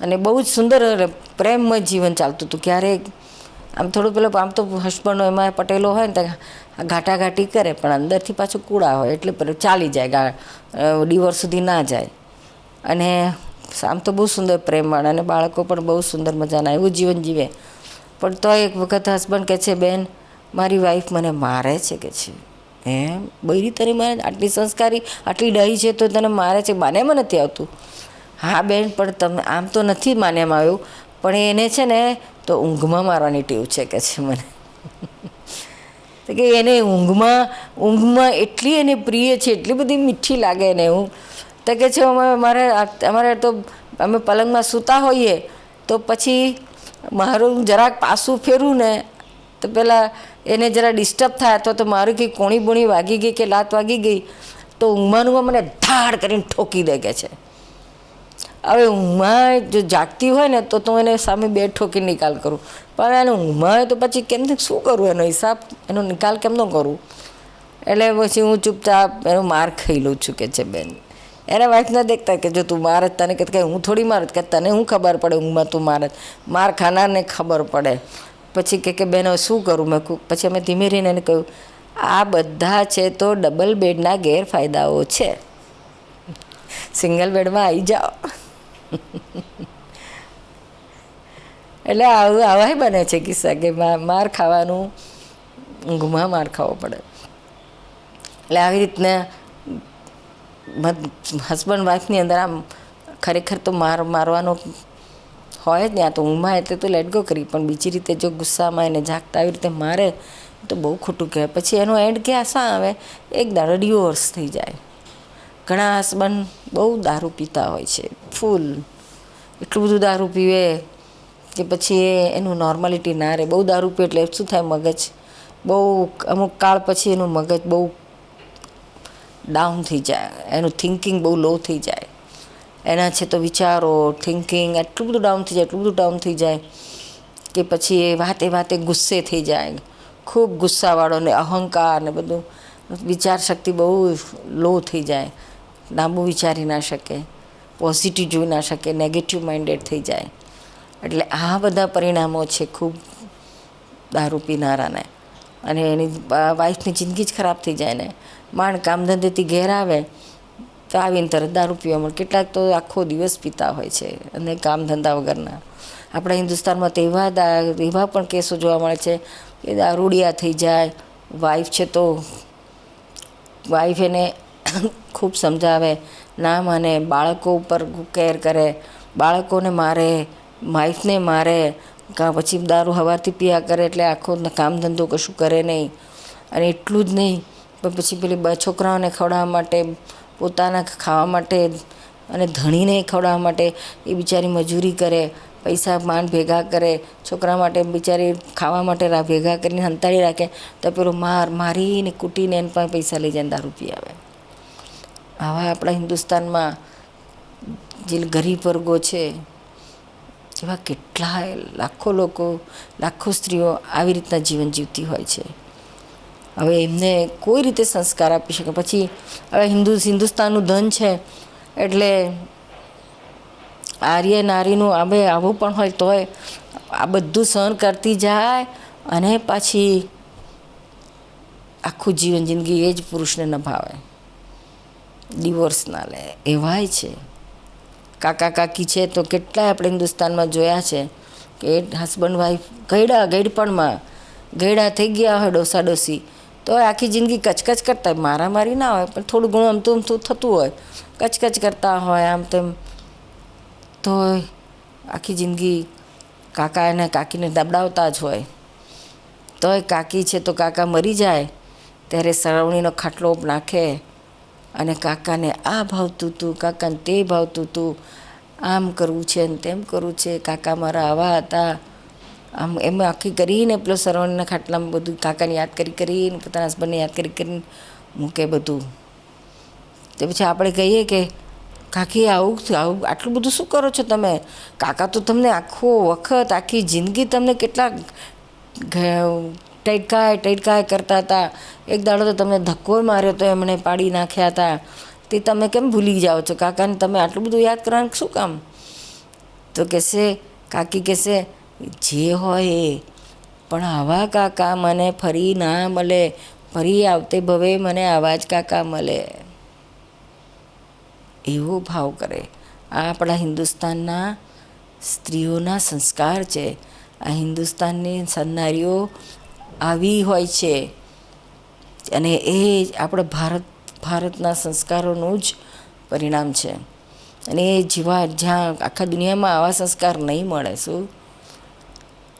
અને બહુ જ સુંદર પ્રેમમય જીવન ચાલતું હતું. ક્યારેક આમ થોડું પેલો આમ તો હસબન્ડ એમાં પટેલો હોય ને તો ઘાટાઘાટી કરે, પણ અંદરથી પાછું કૂડા હોય, એટલે પેલું ચાલી જાય, ગા ડિવોર્સ સુધી ના જાય. અને આમ તો બહુ સુંદર પ્રેમવાળા અને બાળકો પણ બહુ સુંદર મજાના, એવું જીવન જીવે. પણ તો એક વખત હસબન્ડ કહે છે, બેન, મારી વાઈફ મને મારે છે કે છે? એમ, બૈરી તારી મારે આટલી સંસ્કારી, આટલી ડહી છે તો તને મારે છે? માન્યામાં નથી આવતું. હા બેન, પણ તમે આમ તો નથી માન્યામાં આવ્યું, પણ એને છે ને તો ઊંઘમાં મારવાની ટેવ છે કે છે મને. તો કે એને ઊંઘમાં ઊંઘમાં એટલી એને પ્રિય છે, એટલી બધી મીઠી લાગે એને હું તો કે છે, અમે મારે અમારે તો અમે પલંગમાં સૂતા હોઈએ, તો પછી મારું જરાક પાસું ફેરવું ને, તો પહેલાં એને જરા ડિસ્ટર્બ થાય, તો તો મારું કંઈ કોણી બોણી વાગી ગઈ કે લાત વાગી ગઈ, તો ઊંઘમાં ઊંઘમાં મને ધાડ કરીને ઠોકી દે કે છે. હવે ઊંઘમાં જો જાગતી હોય ને તો તું એને સામે બે ઠોકી નિકાલ કરું. પણ એને ઊંઘમાં હોય તો પછી કેમથી શું કરું? એનો હિસાબ, એનો નિકાલ કેમનો કરું? એટલે પછી હું ચૂપચાપ એનો માર ખાઈ લઉં છું કે છે બેન. એને વાઈફ ના દેખતા કે જો તું મારે તને કે હું થોડી મારત કે તને શું ખબર પડે ઊંઘમાં તું મારત માર ખાનારને ખબર પડે. પછી કે કે બેન શું કરું? મેં પછી અમે ધીમે રહીને એને કહ્યું, આ બધા છે તો ડબલ બેડના ગેરફાયદાઓ છે. સિંગલ બેડમાં આવી જાઓ. એટલે આવું આવા બને છે કિસ્સા કે માર ખાવાનું ઊંઘમાં માર ખાવો પડે. એટલે આવી રીતના હસબન્ડ વાઇફની અંદર આમ ખરેખર તો માર, મારવાનો હોય જ ને, આ તો ઊંઘમાં એટલે તો લેટ ગો કરી, પણ બીજી રીતે જો ગુસ્સામાં એને જાગતા આવી રીતે મારે, તો બહુ ખોટું કહેવાય. પછી એનો એન્ડ ક્યાં, શા આવે? એક દાડો ડિવોર્સ થઈ જાય. ઘણા હસબન્ડ બહુ દારૂ પીતા હોય છે, ફૂલ. એટલું બધું દારૂ પીવે કે પછી એનું નોર્માલિટી ના રહે. બહુ દારૂ પીએ એટલે શું થાય મગજ? બહુ અમુક કાળ પછી એનું મગજ બહુ ડાઉન થઈ જાય. એનું થિંકિંગ બહુ લો થઈ જાય. એના છે તો વિચારો થિંકિંગ એટલું બધું ડાઉન થઈ જાય, એટલું બધું ડાઉન થઈ જાય કે પછી એ વાતે વાતે ગુસ્સે થઈ જાય. ખૂબ ગુસ્સાવાળો ને અહંકાર ને બધું. વિચાર શક્તિ બહુ લો થઈ જાય. લાંબુ વિચારી ના શકે પોઝિટિવ જોઈ ના શકે નેગેટિવ માઇન્ડેડ થઈ જાય. એટલે આ બધા પરિણામો છે ખૂબ દારૂ પીનારાને. અને એની વાઈફની જિંદગી જ ખરાબ થઈ જાય ને. માણ કામ ધંધેથી ઘેર આવે, તો આવીને તરત દારૂ પીવા મળે. કેટલાક તો આખો દિવસ પીતા હોય છે અને કામ ધંધા વગરના. આપણા હિન્દુસ્તાનમાં તો એવા એવા પણ કેસો જોવા મળે છે કે દારૂડિયા થઈ જાય વાઈફ છે તો વાઈફ એને ખૂબ સમજાવે. ના માને, બાળકો ઉપર કેર કરે. બાળકોને મારે વાઈફને મારે. કાં પછી દારૂ હવાથી પીયા કરે એટલે આખો કામ ધંધો કશું કરે નહીં. અને એટલું જ નહીં, પણ પછી પેલી છોકરાઓને ખવડાવવા માટે, પોતાના ખાવા માટે અને ધણીને ખવડાવવા માટે એ બિચારી મજૂરી કરે. પૈસા માંડ ભેગા કરે. છોકરા માટે બિચારી ખાવા માટે ભેગા કરીને હંતાડી રાખે. તો પેલો માર, મારીને કૂટીને એને પણ પૈસા લઈ જાય દારૂ પી આવે આવા આપણા હિન્દુસ્તાનમાં જે ગરીબ વર્ગો છે, એવા કેટલાય લાખો લોકો, લાખો સ્ત્રીઓ આવી રીતના જીવન જીવતી હોય છે. હવે એમને કોઈ રીતે સંસ્કાર આપી શકે? પછી હવે હિન્દુ, હિન્દુસ્તાનનું ધન છે, એટલે આર્ય નારીનું હવે આવું પણ હોય તોય આ બધું સહન કરતી જાય અને પાછી આખું જીવન જિંદગી એ જ પુરુષને નભાવે. ડિવોર્સ ના લે એવાય છે. કાકા કાકી છે તો કેટલાય આપણે હિન્દુસ્તાનમાં જોયા છે કે હસબન્ડ વાઈફ ગયડા, ગયડપણમાં ગયડા થઈ ગયા હોય ડોસા ડોસી તો આખી જિંદગી કચકચ કરતા હોય. મારામારી ના હોય, પણ થોડું ઘણું તો આમ થતું હોય. કચકચ કરતા હોય આમ તેમ. તો આખી જિંદગી કાકા અને કાકીને દબડાવતા જ હોય. તોય કાકી છે તો કાકા મરી જાય, ત્યારે સરવણીનો ખાટલો નાખે અને કાકાને આ ભાવતું હતું કાકાને તે ભાવતું હતું આમ કરવું છે ને તેમ કરવું છે. કાકા મારા આવા હતા. આમ એમ આખી કરીને પેલો સરવણના ખાટલામાં બધું કાકાને યાદ કરી કરીને, પોતાના હસબન્ડને યાદ કરી કરીને મૂકે બધું. તે પછી આપણે કહીએ કે, કાકી, આવું આવું, આટલું બધું શું કરો છો તમે? કાકા તો તમને આખો વખત, આખી જિંદગી તમને કેટલા ટેટકાય ટેટકાય કરતા હતા. એક દાડો તો તમને ધક્કો માર્યો તો એમણે પાડી નાખ્યા હતા. તે તમે કેમ ભૂલી જાઓ છો? કાકાને તમે આટલું બધું યાદ કરવાનું શું કામ? તો કહેશે, કાકી કહેશે, જે હોય એ. પણ આવા કાકા મને ફરી ના મળે. ફરી આવતે ભવે મને આવા જ કાકા મળે. એવો ભાવ કરે. આ આપણા હિન્દુસ્તાનના સ્ત્રીઓના સંસ્કાર છે. આ હિન્દુસ્તાનની સન્નારીઓ આવી હોય છે. અને એ આપણા ભારત, ભારતના સંસ્કારોનું જ પરિણામ છે. અને એ જેવા, જ્યાં આખા દુનિયામાં આવા સંસ્કાર નહીં મળે, શું?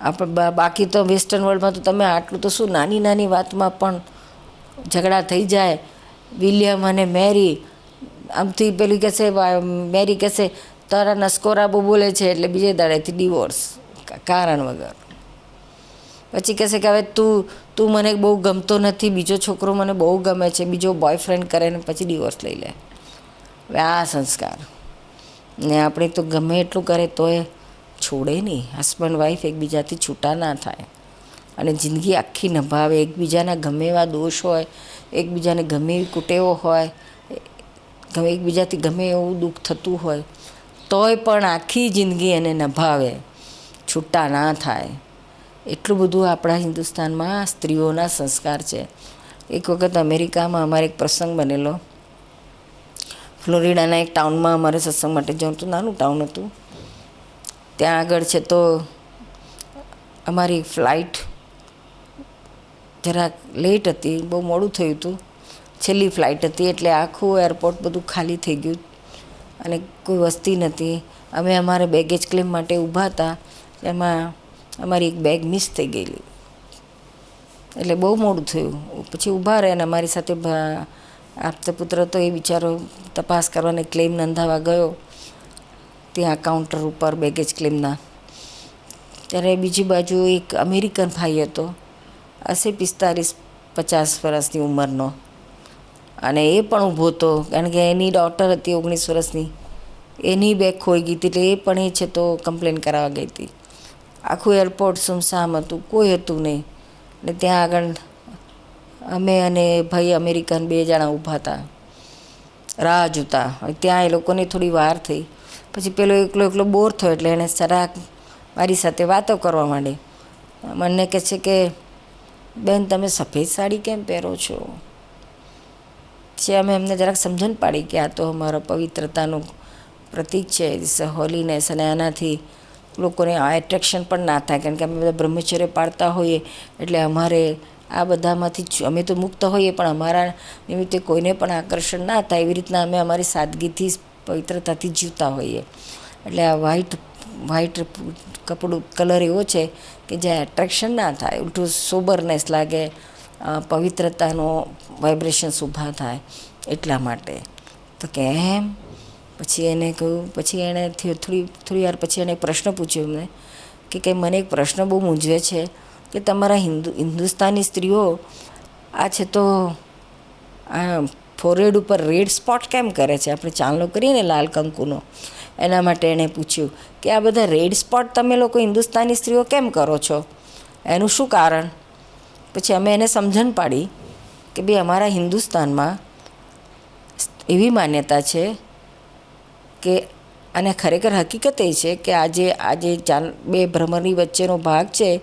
આપણે બાકી તો વેસ્ટર્ન વર્લ્ડમાં તો તમે આટલું તો શું નાની નાની વાતમાં પણ ઝઘડા થઈ જાય. વિલિયમ અને મેરી, આમથી પેલી કહેશે મેરી કહેશે, તારા નસકોરા બહુ બોલે છે, એટલે બીજે દાડેથી ડિવોર્સ કારણ વગર. પછી કહેશે કે હવે તું તું મને બહુ ગમતો નથી, બીજો છોકરો મને બહુ ગમે છે, બીજો બોયફ્રેન્ડ કરે ને પછી ડિવોર્સ લઈ લે. હવે આ સંસ્કાર. ને આપણે તો ગમે એટલું કરે તોય છોડે નહીં. હસબન્ડ વાઈફ એકબીજાથી છૂટા ના થાય. અને જિંદગી આખી નભાવે. એકબીજાના ગમે એવા દોષ હોય, એકબીજાને ગમે એવી કુટેવો હોય, ગમે એકબીજાથી ગમે એવું દુઃખ થતું હોય, તોય પણ આખી જિંદગી એને નભાવે. છૂટા ના થાય. એટલું બધું આપણા હિન્દુસ્તાનમાં સ્ત્રીઓના સંસ્કાર છે. એક વખત અમેરિકામાં અમારે એક પ્રસંગ બનેલો. ફ્લોરિડાના એક ટાઉનમાં અમારે સત્સંગ માટે જવું હતું, નાનું ટાઉન હતું. ત્યાં આગળ છે તો અમારી ફ્લાઇટ જરાક લેટ હતી, બહુ મોડું થયું હતું. છેલ્લી ફ્લાઇટ હતી એટલે આખું એરપોર્ટ બધું ખાલી થઈ ગયું અને કોઈ વસ્તી નથી અમે અમારે બેગેજ ક્લેમ માટે ઊભા હતા. એમાં અમારી એક બેગ મિસ થઈ ગયેલી. એટલે બહુ મોડું થયું. પછી ઊભા રહે અને અમારી સાથે આપતા પુત્ર તો એ બિચારો તપાસ કરવાને ક્લેમ નોંધાવા ગયો. ત્યાં કાઉન્ટર ઉપર બેગેજ ક્લેમના ત્યારે બીજી બાજુ એક અમેરિકન ભાઈ હતો. હશે પિસ્તાલીસ પચાસ વર્ષની ઉંમરનો. અને એ પણ ઊભો હતો. કારણ કે એની ડોટર હતી ઓગણીસ વર્ષની. એની બેગ ખોઈ ગઈ હતી એટલે એ પણ એ છે તો કમ્પ્લેન કરાવવા ગઈ હતી. આખું એરપોર્ટ સુમસામ હતું, કોઈ હતું નહીં. ને ત્યાં આગળ અમે અને ભાઈ અમેરિકન બે જણા ઊભા હતા. રાહ જોતા. ત્યાં એ લોકોને થોડી વાર થઈ. પછી પેલો એકલો એકલો બોર થયો એટલે એણે સરાક મારી સાથે વાતો કરવા માંડી. મને કહે છે કે, બેન, તમે સફેદ સાડી કેમ પહેરો છો? છે અમે એમને જરાક સમજણ પાડી કે આ તો અમારા પવિત્રતાનું પ્રતીક છે હોલીનેસ અને આનાથી લોકોને આ એટ્રેક્શન પણ ના થાય. કારણ કે અમે બધા બ્રહ્મચર્ય પાળતા હોઈએ, એટલે અમારે આ બધામાંથી અમે તો મુક્ત હોઈએ, પણ અમારા નિમિત્તે કોઈને પણ આકર્ષણ ના થાય એવી રીતના અમે અમારી સાદગીથી પવિત્રતાથી જીવતા હોઈએ. એટલે આ વ્હાઇટ વ્હાઇટ કપડું કલર એવો છે કે જ્યાં એટ્રેક્શન ના થાય. ઉલટું સોબરનેસ લાગે પવિત્રતાનો વાઇબ્રેશન્સ ઊભા થાય એટલા માટે. તો કેમ પછી એને કહ્યું, પછી એણે થોડી થોડી વાર પછી એને પ્રશ્ન પૂછ્યો એમને, કે કંઈ મને એક પ્રશ્ન બહુ મૂંઝવે છે કે તમારા હિન્દુ, હિન્દુસ્તાની સ્ત્રીઓ આ છે તો, આ ફોરેડ ઉપર રેડ સ્પોટ કેમ કરે છે? આપણે ચાંદલો કરીએ લાલ કંકુનો. એના માટે એણે પૂછ્યું કે આ બધા રેડ સ્પોટ તમે લોકો હિન્દુસ્તાની સ્ત્રીઓ કેમ કરો છો? એનું શું કારણ? પછી અમે એને સમજણ પાડી કે ભાઈ અમારા હિન્દુસ્તાનમાં એવી માન્યતા છે કે, અને ખરેખર હકીકત એ છે કે આજે આજે ચાલ, બે ભ્રમરની વચ્ચેનો ભાગ છે,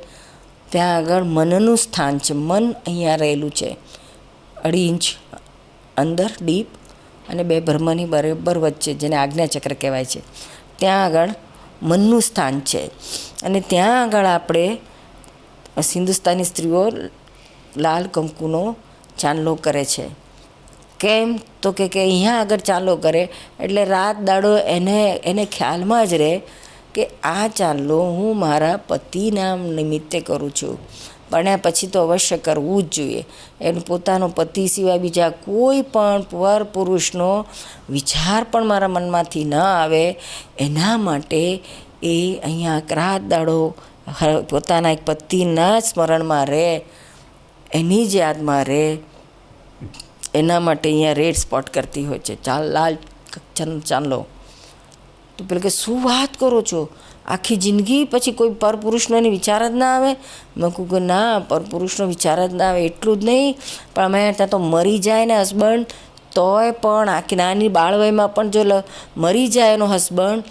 ત્યાં આગળ મનનું સ્થાન છે. મન અહીંયા રહેલું છે. અઢી ઇંચ અંદર, ડીપ, અને બે ભ્રમની બરાબર વચ્ચે, જેને આજ્ઞાચક્ર કહેવાય છે. ત્યાં આગળ મનનું સ્થાન છે. અને ત્યાં આગળ આપણે હિન્દુસ્તાની સ્ત્રીઓ લાલ કંકુનો ચાંદલો કરે છે. કેમ તો કે કે અહીંયા આગળ ચાલો કરે. એટલે રાત દાડો એને એને ખ્યાલમાં જ રહે કે આ ચાલો હું મારા પતિના નિમિત્તે કરું છું. પણ પછી તો અવશ્ય કરવું જ જોઈએ. એનું પોતાનો પતિ સિવાય બીજા કોઈ પણ પર પુરુષનો વિચાર પણ મારા મનમાંથી ન આવે. એના માટે એ અહીંયા રાત દાડો પોતાના એક પતિના સ્મરણમાં રહે. એની જ યાદમાં રહે. એના માટે અહીંયા રેડ સ્પોટ કરતી હોય છે. ચાલ, લાલ ચાંદલો તો પેલું કે, શું વાત કરો છો? આખી જિંદગી પછી કોઈ પરપુરુષનો વિચાર જ ના આવે? મેં કહું કે, ના, પરપુરુષનો વિચાર જ ના આવે, એટલું જ નહીં. પણ અમે ત્યાં તો મરી જાય ને હસબન્ડ તોય પણ આખી નાની બાળવયમાં પણ જો મરી જાય એનો હસબન્ડ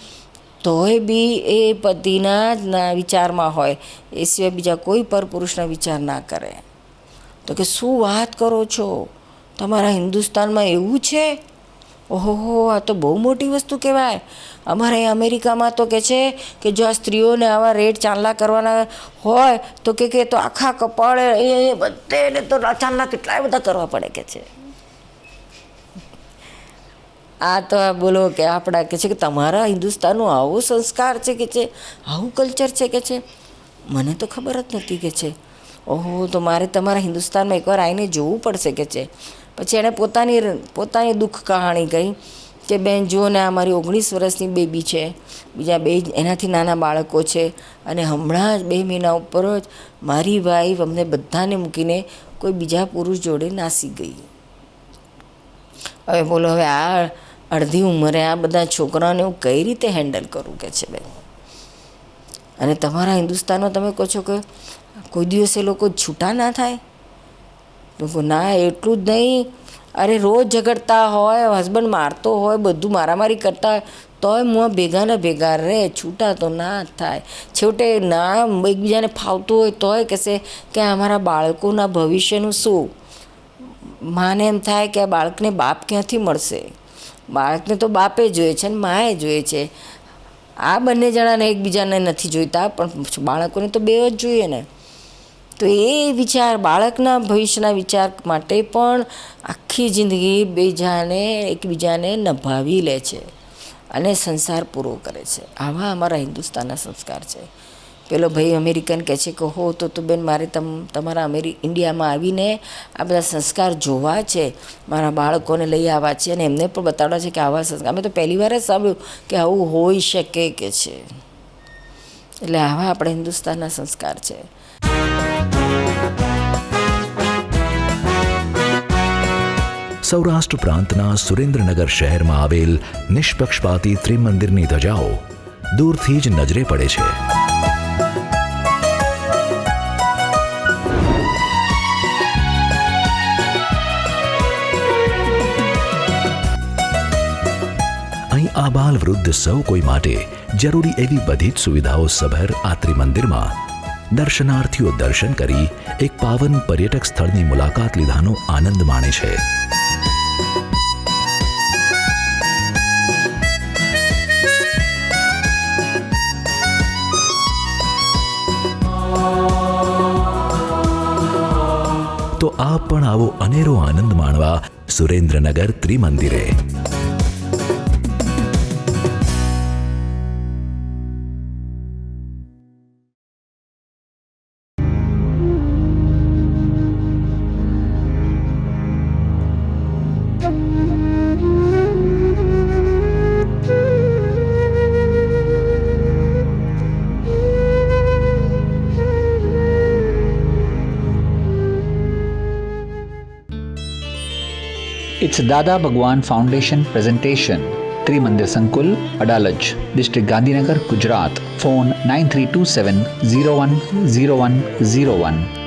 તોય બી એ પતિના જ વિચારમાં હોય. એ સિવાય બીજા કોઈ પરપુરુષના વિચાર ના કરે. તો કે, શું વાત કરો છો? તમારા હિન્દુસ્તાનમાં એવું છે? ઓહો આ તો બહુ મોટી વસ્તુ કહેવાય. અમારે અમેરિકામાં તો કે છે કે જો આ સ્ત્રીઓને આવા રેડ ચાંદલા કરવાના હોય, તો કે કે તો આખા કપાળે એ બધે તો ચાંદલા કેટલાય બધા કરવા પડે કે છે. આ તો બોલો કે આપણા કે છે કે તમારા હિન્દુસ્તાનનો આવો સંસ્કાર છે કે છે? આવું કલ્ચર છે કે છે? મને તો ખબર જ નથી કે છે. ઓહો, તો મારે તમારા હિન્દુસ્તાનમાં એકવાર આવીને જોવું પડશે કે છે. પછી એણે પોતાની પોતાની દુઃખ કહાણી કહી કે, બેન જો ને, આ મારી ઓગણીસ વર્ષની બેબી છે. બીજા બે એનાથી નાના બાળકો છે. અને હમણાં જ બે મહિના ઉપર જ મારી વાઈફ અમને બધાને મૂકીને કોઈ બીજા પુરુષ જોડે નાસી ગઈ. હવે બોલો, હવે આ અડધી ઉંમરે આ બધા છોકરાઓને હું કઈ રીતે હેન્ડલ કરું કે છે, બેન? અને તમારા હિન્દુસ્તાનમાં તમે કહો છો કે કોઈ દિવસે લોકો છૂટા ના થાય? કહું, ના એટલું જ નહીં. અરે રોજ ઝઘડતા હોય હસબન્ડ મારતો હોય બધું મારામારી કરતા હોય તોય મું ભેગા ને ભેગા રહે છૂટા તો ના થાય. છેવટે ના એકબીજાને ફાવતું હોય તોય કહેશે કે અમારા બાળકોના ભવિષ્યનું શું? માને એમ થાય કે આ બાળકને બાપ ક્યાંથી મળશે? બાળકને તો બાપે જોઈએ છે ને માએ જોઈએ છે. આ બંને જણાને એકબીજાને નથી જોઈતા પણ બાળકોને તો બે જ જોઈએ ને. તો એ વિચાર, બાળકના ભવિષ્યના વિચાર માટે પણ આખી જિંદગી બીજાને, એકબીજાને નભાવી લે છે અને સંસાર પૂરો કરે છે. આવા અમારા હિન્દુસ્તાનના સંસ્કાર છે. પેલો ભાઈ અમેરિકન કહે છે કે, હો, તો તો બેન, મારે તમ, તમારા અમેરિ, ઇન્ડિયામાં આવીને આ બધા સંસ્કાર જોવા છે. મારા બાળકોને લઈ આવવા છે અને એમને પણ બતાવવા છે કે આવા સંસ્કાર. અમે તો પહેલી વાર જ સાંભળ્યું કે આવું હોઈ શકે કે છે. એટલે આવા આપણે હિન્દુસ્તાનના સંસ્કાર છે. સૌરાષ્ટ્ર પ્રાંતના સુરેન્દ્રનગર શહેરમાં આવેલ નિષ્પક્ષપાતી ત્રિમંદિરની ધજાઓ દૂરથી જ નજરે પડે છે. અહીં આબાલ વૃદ્ધ સૌ કોઈ માટે જરૂરી એવી બધી જ સુવિધાઓ સભર આ ત્રિમંદિરમાં. દર્શનાર્થીઓ દર્શન કરી એક પાવન પર્યટક સ્થળની મુલાકાત લીધાનો આનંદ માણે છે. પણ આવો અનેરો આનંદ માણવા સુરેન્દ્રનગર ત્રિમંદિરે. इट्स दादा भगवान फाउंडेशन presentation. त्रिमंदिर संकुल Adalaj district Gandhinagar Gujarat phone nine three two seven zero one zero one zero one